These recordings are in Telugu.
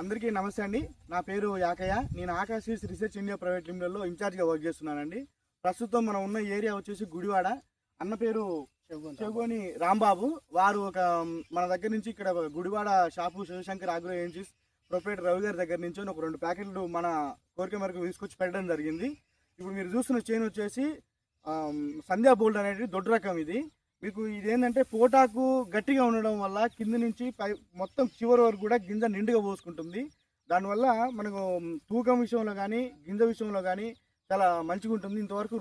అందరికీ నమస్తే అండి. నా పేరు యాకయ్య. నేను ఆకాశీస్ రీసెర్చ్ ఇండియా ప్రైవేట్ లిమిటెడ్లో ఇన్ఛార్జ్గా వర్క్ చేస్తున్నానండి. ప్రస్తుతం మనం ఉన్న ఏరియా వచ్చేసి గుడివాడ. అన్న పేరు చెగోని రాంబాబు. వారు ఒక మన దగ్గర నుంచి ఇక్కడ Gudivada shop Shivashankar agro agencies proprietor Ravi గారి దగ్గర నుంచి ఒక రెండు ప్యాకెట్లు మన కోరిక మేరకు తీసుకొచ్చి పెట్టడం జరిగింది. ఇప్పుడు మీరు చూస్తున్న చైన్ వచ్చేసి సంధ్యా బోల్డ్ అనేది దొడ్డు రకం ఇది. మీకు ఇదేంటంటే పోటాకు గట్టిగా ఉండడం వల్ల కింద నుంచి పై మొత్తం చివరి వరకు కూడా గింజ నిండుగా పోసుకుంటుంది. దానివల్ల మనకు తూకం విషయంలో కానీ గింజ విషయంలో కానీ చాలా మంచిగా ఉంటుంది. ఇంతవరకు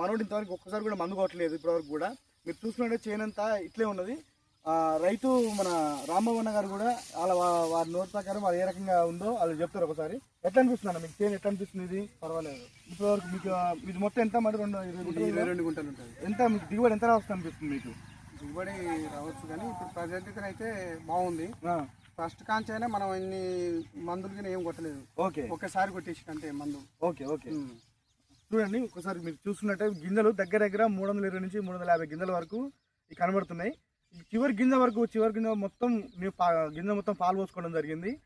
మనోడు ఇంతవరకు ఒక్కసారి కూడా మందు కొట్టలేదు ఇప్పటివరకు కూడా. మీరు చూసుకుంటే చేనంతా ఇట్లే ఉన్నది. రైతు మన రామవన్న గారు కూడా వాళ్ళ వారి నోటి ప్రకారం అది ఏ రకంగా ఉందో వాళ్ళు చెప్తారు ఒకసారి. ఎట్లా అనిపిస్తుంది మీకు? చేను ఎట్లా అనిపిస్తుంది ఇది? పర్వాలేదు. ఇప్పటివరకు మీకు ఇది మొత్తం ఎంత? మరి రెండు ఇరవై రెండు గుంటలు ఉంటుంది. ఎంత? మీకు దిగుబడి ఎంత రావచ్చు అనిపిస్తుంది మీకు? దిగుబడి రావచ్చు కానీ ఇప్పుడు ప్రజెంట్ అయితే బాగుంది. ఫస్ట్ కాంచి అయినా మనం ఇన్ని మందులకి ఏం కొట్టలేదు. ఓకే. ఒక్కసారి కొట్టేసి అంటే మందు. Okay okay. చూడండి ఒకసారి మీరు చూసుకున్నట్టే గింజలు దగ్గర దగ్గర మూడు వందల ఇరవై నుంచి మూడు వందల యాభై గింజల వరకు కనబడుతున్నాయి. చివరి గింజ వరకు చివరి గింజ మొత్తం మేము పా- గింజ మొత్తం పాలు పోసుకోవడం జరిగింది.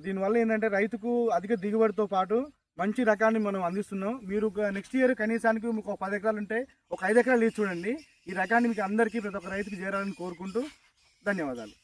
దీనివల్ల ఏంటంటే రైతుకు అధిక దిగుబడితో పాటు మంచి రకాన్ని మనం అందిస్తున్నాం. మీరు ఒక నెక్స్ట్ ఇయర్ కనీసానికి మీకు ఒక పది ఎకరాలు ఉంటే ఒక ఐదు ఎకరాలు ఇచ్చి చూడండి. ఈ రకాన్ని మీకు అందరికీ ప్రతి ఒక్క రైతుకి చేరాలని కోరుకుంటూ ధన్యవాదాలు.